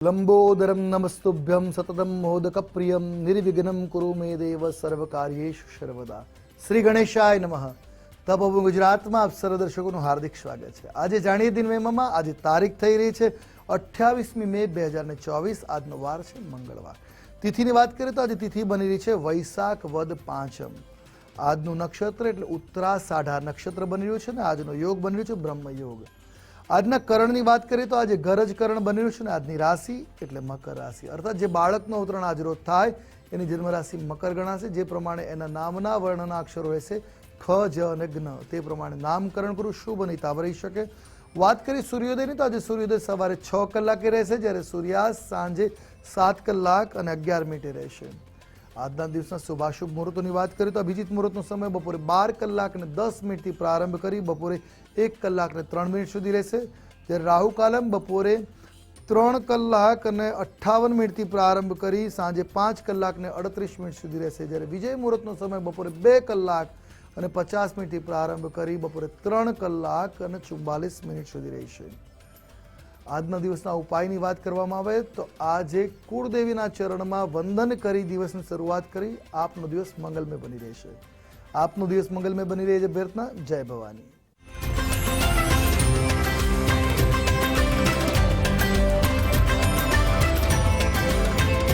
લંબોદરમ નમસ્તુભ્યમ સતતમ મોદકપ્રિયમ નિર્વિઘ્નમ કુરુ મે દેવ સર્વકાર્યેષુ સર્વદા શ્રી ગણેશાય નમઃ તપોભૂમિ ગુજરાતમાં આપ સર્વ દર્શકોનું હાર્દિક સ્વાગત છે આજે જાણીએ દિન મેમાં આજે તારીખ થઈ રહી છે અઠ્યાવીસમી મે બે હજાર ને ચોવીસ આજનો વાર છે મંગળવાર તિથિની વાત કરીએ તો આજે તિથિ બની રહી છે વૈશાખ વદ પાંચમ આજનું નક્ષત્ર એટલે ઉત્તરા સાઢા નક્ષત્ર બની રહ્યું છે ને આજનો યોગ બની રહ્યો છે બ્રહ્મ યોગ આજના કરણની વાત કરીએ તો આજે ગરજ કરણ બન્યું છે ને આજની રાશિ એટલે મકર રાશિ. અર્થાત જે બાળકનો અવતરણ આજ રોજ થાય, એની જન્મ રાશિ મકર ગણાશે, જે પ્રમાણે એના નામના વર્ણના અક્ષરો રહેશે ખ, જ અને જ્ઞ. તે પ્રમાણે નામકરણ કરવું શુભ હિતાવ રહી શકે. વાત કરી સૂર્યોદયની તો આજે સૂર્યોદય સવારે છ કલાકે રહેશે, જ્યારે સૂર્યાસ્ત સાંજે સાત કલાક અને અગિયાર મિનિટે રહેશે. આજના દિવસના શુભાશુભ મુહૂર્તોની વાત કરીએ તો અભિજીત મુહૂર્તનો સમય બપોરે બાર કલાક અને દસ મિનિટથી પ્રારંભ કરી બપોરે એક કલાક અને ત્રણ મિનિટ સુધી રહેશે. જ્યારે રાહુ કાલમ બપોરે ત્રણ કલાક અને અઠ્ઠાવન મિનિટથી પ્રારંભ કરી સાંજે પાંચ કલાક ને અડત્રીસ મિનિટ સુધી રહેશે. જ્યારે વિજય મુહૂર્તનો સમય બપોરે બે કલાક અને પચાસ મિનિટથી પ્રારંભ કરી બપોરે ત્રણ કલાક અને ચુમ્બાલીસ મિનિટ સુધી રહેશે. આજના દિવસના ઉપાયની વાત કરવામાં આવે તો આજે કુળદેવીના ચરણમાં વંદન કરી દિવસની શરૂઆત કરી. આપનો દિવસ મંગલમય બની રહેશે. આપનો દિવસ મંગલમય બની રહે છે અભ્યર્થના, જય ભવાની.